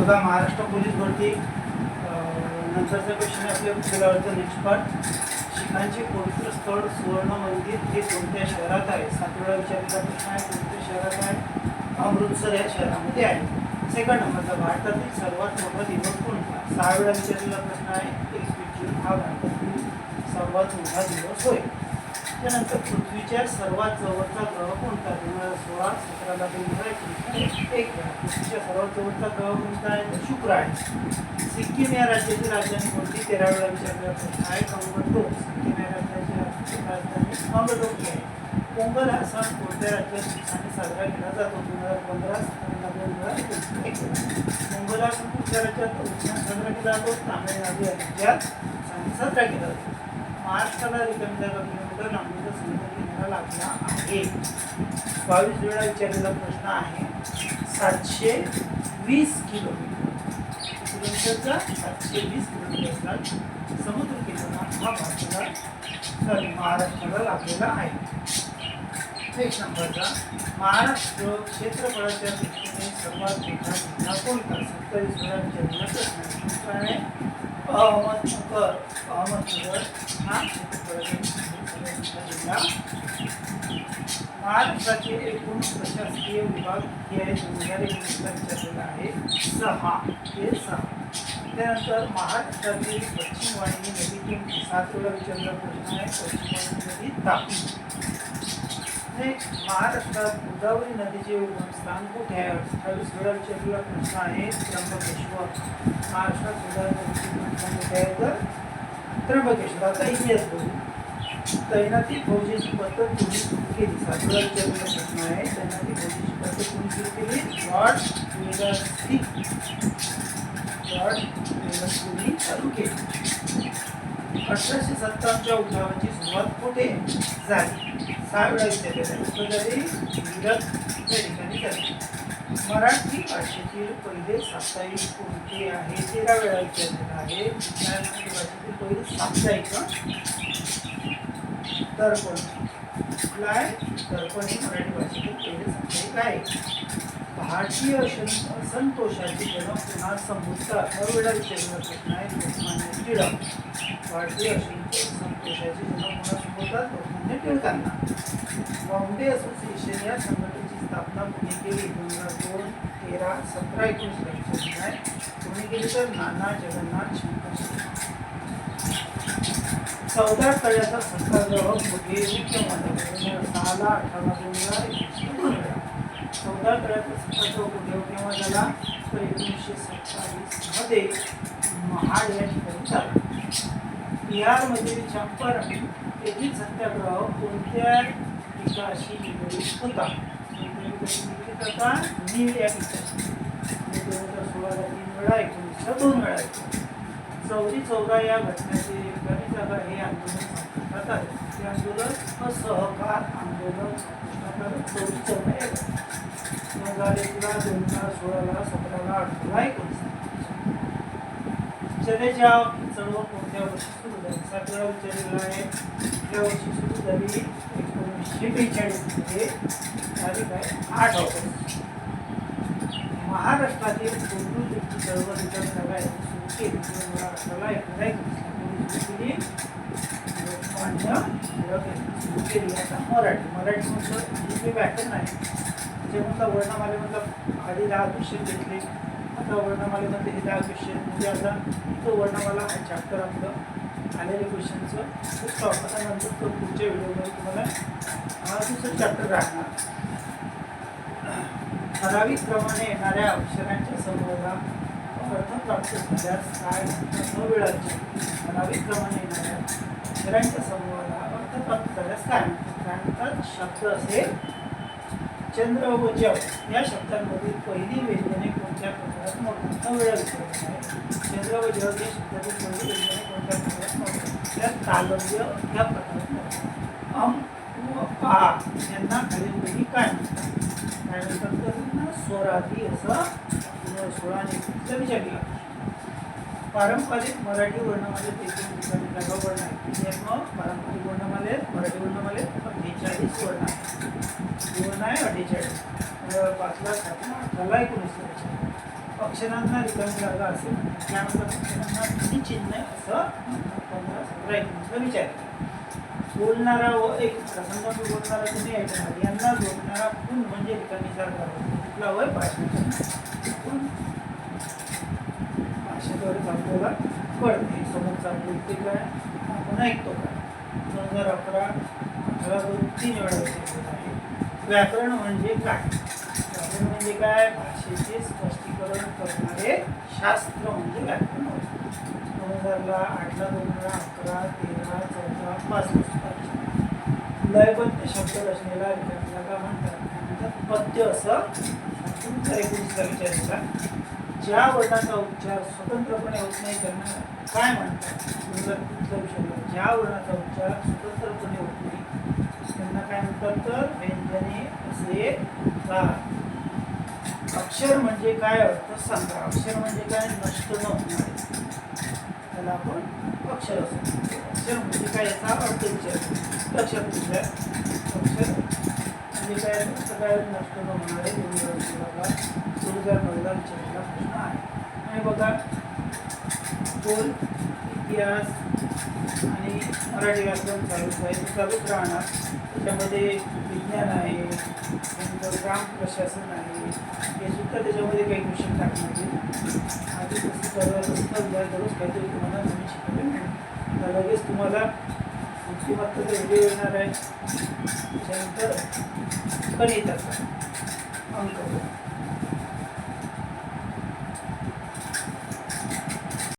बघा महाराष्ट्र पोलीस भरती अं, नंतरचा क्वेश्चन आहे आपल्या नेक्स्ट पार्ट शिखांचे पवित्र स्थळ सुवर्ण मंदिर हे कोणत्या शहरात आहे? सात वेळा विचारलेला प्रश्न आहे कोणत्या शहरात आहे? अमृतसर या शहरामध्ये आहे. सेकंड नंबरचा भारतातील सर्वात मोठा दिवस कोणता? सहा वेळा विचारलेला प्रश्न आहे एकवीस जून हा भारतातील सर्वात मोठा दिवस होय. त्यानंतर पृथ्वीच्या सर्वात जवळचा ग्रह कोणता? दोन हजार सोळा सतराला दोन हजार एकवीस एक पृथ्वीच्या सर्वात जवळचा ग्रह कोणता आहे? शुक्र आहे. सिक्कीम या राज्याची राजधानी कोणती? तेरा वेळा विचारलेला प्रश्न आहे कंगटोक सिक्कीम या राज्याची राजधानी कंगटोक आहे. पोंगल हा सण कोणत्या राज्यात ठिकाणी साजरा केला जातो? दोन हजार पंधरा सतराला दोन हजार एक पोंगल हा सण कुठल्या राज्यात उत्सव साजरा केला जातो? तामिळनाडू या राज्यात साजरा केला जातो. महाराष्ट्राला रिकामी किलोमीटर लांबीचा समुद्र किनारा लागला आहे. बावीस वेळा विचारलेला प्रश्न आहे सातशे वीस किलोमीटर किलोमीटरचा सातशे वीस किलोमीटरचा समुद्र किनारा हा भारताला सॉरी महाराष्ट्राला लागलेला आहे. एक नंबरचा महाराष्ट्र क्षेत्रफळाच्या दृष्टीने सर्वात मोठा जिल्हा कोणता? सत्तावीस वेळा विचारलेला प्रश्न आहे. अहमदनगर अहमदनगर हा जिल्हा महाराष्ट्राचे एकूण प्रशासकीय विभाग हे आहे दोन हजार एकोणीसला विचारलेला आहे सहा हे सहा त्यानंतर महाराष्ट्रातील पश्चिम वाहिनी नदीतून सातवेळा विचारलेला प्रश्न आहे पश्चिम वाहिनी नदी तापी. नेक्स्ट महाराष्ट्रात गोदावरी नदीचे उगम स्थान कुठे आहे? अठ्ठावीस वेळा विचारलेला प्रश्न आहे त्र्यंबकेश्वर. महाराष्ट्रात गोदावरी नदीचे उगम स्थान कुठे आहे? तर त्र्यंबकेश्वर. आता इतिहास बघू. तैनाती फौजेची पद्धत तुम्ही सुरू केली? सात वेळा विचारलेला प्रश्न आहे. तैनाती फौजेची पद्धत तुम्ही सुरू केली? लॉर्ड वेगासी लॉर्ड वेगासीने चालू केली. अठराशे सत्तावन्नच्या उठावाची सुरुवात कुठे झाली? सहा वेळा आहे ठिकाणी झाली. मराठी भाषेतील पहिले साप्ताहिक कोणते आहे? तेरा वेळा विचारलेलं आहे मराठी भाषेतील पहिले साप्ताहिक दर्पण. काय दर्पण हे मराठी भाषेतील पहिले साप्ताहिक आहे. भारतीय संतोषाची असंतोषाचे पुन्हा संबुद्ध अठरा वेळा विचारलेला लोकमान्य टिळक भारतीय संतोषाची असंतोषाचे पुन्हा संबोधतात लोकमान्य टिळकांना. बॉम्बे असोसिएशन या संघटनेची स्थापना कोणी केली. दोन हजार दोन तेरा सतरा एकोणीस विचारलेला आहे कोणी केली तर नाना जगन्नाथ शंकर चौदा तळ्याचा सत्याग्रहमध्ये मुख्यमध्ये सहाला अठरा दोन हजार एकवीसला दोन वेळा चौदा झाला तर एकोणीसशे सत्तावीसमध्ये महाड या ठिकाणी झाला बिहारमधील चंपारण येथील सत्याग्रह कोणत्या पिकाशी निगडीत होता? होता? नील या पिकाशी दोन हजार सोळाला तीन वेळा एकोणीसला दोन वेळा चौरी चौदा या घटनेचे कमी जागा हे आंदोलन संपुष्टात आले. ते आंदोलन असहकार आंदोलन संपुष्टात आलं. चौरी चौदा या घटना एकला सोळाला सतराला अठराला एकोणीसला चले चळवळ कोणत्या वर्षी सुरू झाली सात विचारलेला आहे कुठल्या वर्षी सुरू झाली एकोणीसशे बेचाळीसमध्ये तारीख आहे आठ ऑगस्ट महाराष्ट्रातील कोंडू लिपी चळवळ जागा सुरू केली दोन हजार अठराला सुरू केली लोकमान्य सुरू केली आता मराठी मराठीमधलं हे जे आहे जे म्हटलं वर्णमालेमधलं आधी दहा क्वेश्चन घेतले आता वर्णमालेमध्ये हे दहा क्वेश्चन म्हणजे आता तो वर्णमाला हा चॅप्टर आपलं आलेले क्वेश्चनचं खूप आता नंतर तो पुढच्या व्हिडिओमध्ये तुम्हाला हा दुसरं चॅप्टर राहणार ठराविक क्रमाने येणाऱ्या अक्षरांच्या समूहाला अर्थ प्राप्त झाल्यास काय न वेळाचे ठराविक क्रमाने येणाऱ्या अक्षरांच्या समूहाला अर्थ प्राप्त झाल्यास काय म्हणतात काय म्हणतात शब्द असेल चंद्र व जग या शब्दांमधील पहिली व्यंजने कोणत्या प्रकारात मोडतात न वेळा विचारलेलं चंद्र व जग या शब्दातील पहिली व्यंजने कोणत्या प्रकारात मोडतात त्या तालव्य या प्रकारात अम व आ यांना खालीलपैकी काय म्हणतात? काय म्हणतात? तर त्यांना असं स्वराने सोळा आणि पारंपरिक मराठी वर्णमालेत एकूण ठिकाणी जागा वर्ण आहे पारंपरिक वर्णामध्ये वर्णमालेत आहे दोन आहे अक्षरांना रिकामी जागा असेल त्यानंतर अक्षरांना किती चिन्ह असं पंधरा सतरा एकोणीसला विचार बोलणारा व एक प्रसंग बोलणारा तुम्ही ऐकणार यांना जोडणारा खून म्हणजे रिकामी जागा कुठला वय भाषेचा खून भाषेद्वारेच आपल्याला कळते समोरचा बोलते काय? आपण ऐकतो काय दोन हजार अकरा अठरा दोन तीन वेळा आहे. व्याकरण म्हणजे काय? म्हणजे काय? भाषेचे स्पष्टीकरण करणारे शास्त्र म्हणजे व्याकरण दोन हजारला आठला दोन हजार अकरा तेरा चौदा पाच पुस्तकांची लयबद्ध शब्द रचनेला रिकामीला का म्हणतात? पद्य असं दोन हजार एकोणीसला विचार केला ज्या वर्णाचा उच्चार स्वतंत्रपणे होत नाही त्यांना काय म्हणतात? दोन हजार ज्या वर्णाचा उच्चार स्वतंत्रपणे होत नाही त्यांना काय म्हणतात? तर व्यंजने असे का अक्षर म्हणजे काय अर्थ सांगा. अक्षर म्हणजे काय? नष्ट न होणार. त्याला आपण अक्षर असं अक्षर म्हणजे काय याचा अर्थ विचार. अक्षर म्हणजे अक्षर म्हणजे काय? असं काय नष्ट न होणारे दोन हजार सोळाला दोन हजार नऊला विचारलेला प्रश्न आहे. आणि बघा बोल इतिहास आणि मराठी व्याकरण चालूच आहे. ते चालूच राहणार. त्याच्यामध्ये विज्ञान आहे त्यानंतर ग्राम प्रशासन आहे. हे सुद्धा त्याच्यामध्ये काही क्वेश्चन टाकण्यात येईल आधी तसं करत असतं दररोज काहीतरी तुम्हाला नवीन शिकायला मिळेल तर लगेच तुम्हाला बुद्धिमत्तेचा व्हिडिओ येणार आहे. त्याच्यानंतर गणिताचा अंक.